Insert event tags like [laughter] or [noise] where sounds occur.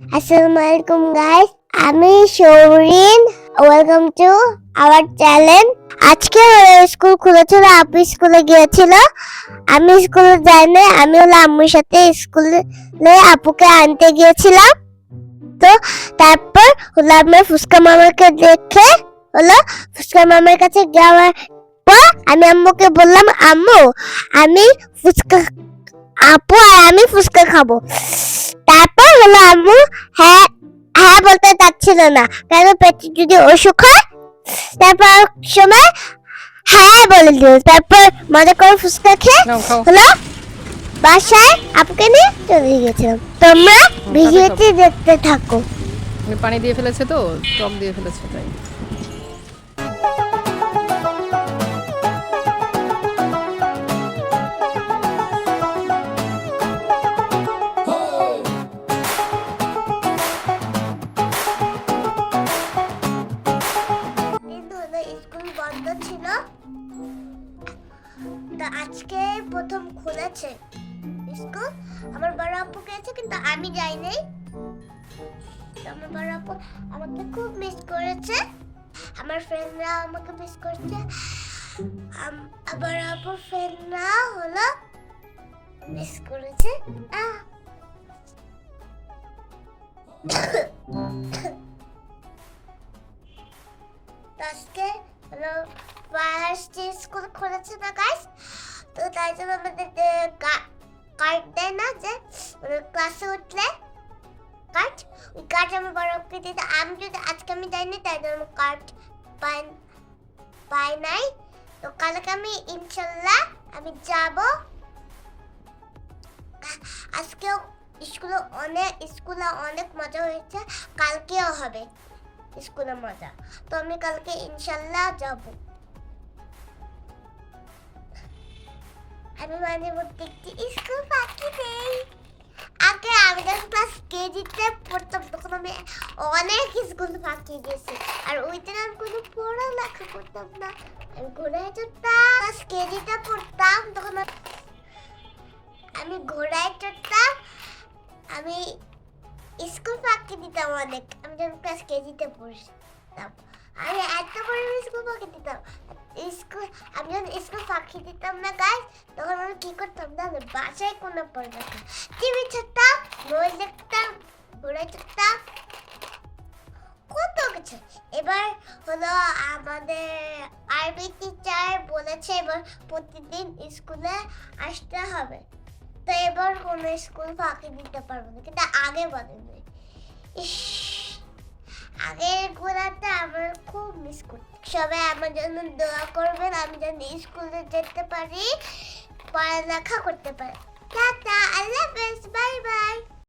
আসসালামু আলাইকুম গাইস আমি Shourin. Welcome to our channel আজকে স্কুল খুলেছিল আপু স্কুলে গিয়েছিল। আমি স্কুলে যাইনি, আমি হলো আম্মুর সাথে স্কুলে আপুকে আনতে গিয়েছিলাম। তো তারপর হলো আমার ফুচকা মামাকে দেখে হলো ফুচকা মামার কাছে যাওয়ার পর আমি আম্মুকে বললাম, আম্মু, আমি ফুচকা আপু আর আমি ফুচকা খাব। তারপর হলো আম্মু হ্যাঁ হ্যাঁ বলতে চাচ্ছিল না। কেন পেটে যদি অসুখ হয়? তারপর সময় হ্যাঁ বলে দিল। তারপর মজা করে ফুচকা খেয়ে হলো বাসায় আপুকে নিয়ে চলে গেছিলাম। তোমরা ভিডিওটি দেখতে থাকো। পানি দিয়ে ফেলেছে তো টক দিয়ে ফেলেছে তাই। তো আজকে প্রথম খুলেছে। স্কুল? আমার বড় আপু গেছে, কিন্তু আমি যাই নাই আমার বড় আপু আমাকে খুব মিস করেছে। আমার ফ্রেন্ডরা আমাকে মিস করছে। আমার আপুর ফ্রেন্ডরা হলো মিস করেছে। আহ। [coughs] আজকে হলো স্কুল খুলেছে না গাইস তো তাই জন্য কার্ড দেয় না যে ক্লাসে উঠলে কার্ড কার্ড আমি বড়কে দিতে আমি যদি আজকে আমি দেয়নি তাই জন্য কার্ড পাই পাই নাই তো কালকে আমি ইনশাল্লাহ আমি যাব আজকেও স্কুলে অনেক স্কুলে অনেক মজা হয়েছে কালকেও হবে স্কুলে মজা তো আমি কালকে ইনশাল্লাহ যাব আমি মানে স্কুল আগে আমি যখন ক্লাস কেজিতে পড়তাম, তখন আমি অনেক স্কুল আর আমি কোনো পড়ালেখা করতাম না। আমি ঘোড়ায় চড়তাম ক্লাস কেজিতে পড়তাম, তখন আমি- ঘোড়ায় চড়তাম, আমি স্কুল ফাঁকি দিতাম অনেক। আমি যখন ক্লাস কেজিতে পড়তাম। আমি এত বড় স্কুল ফাঁকি দিতাম। স্কুল আমি যখন ফাঁকি দিতাম না গাই তখন আমি কি করতাম না বাসায় কোনো পড়াতাম টিভি ছাড়তাম, বই দেখতাম ঘুরে চড়তাম, কত কিছু। এবার হলো আমাদের আরবি টিচার বলেছে, এবার প্রতিদিন স্কুলে আসতে হবে। তো এবার কোনো স্কুল ফাঁকি দিতে পারব না, কিন্তু আগে বলেনি। আগের ঘোরাটা আমার খুব মিস করতে। সবাই আমার জন্য দোয়া করবেন, আমি যেন স্কুলে যেতে পারি, পড়ালেখা করতে পারি। টাটা, আল্লাহ হাফেজ বাই বাই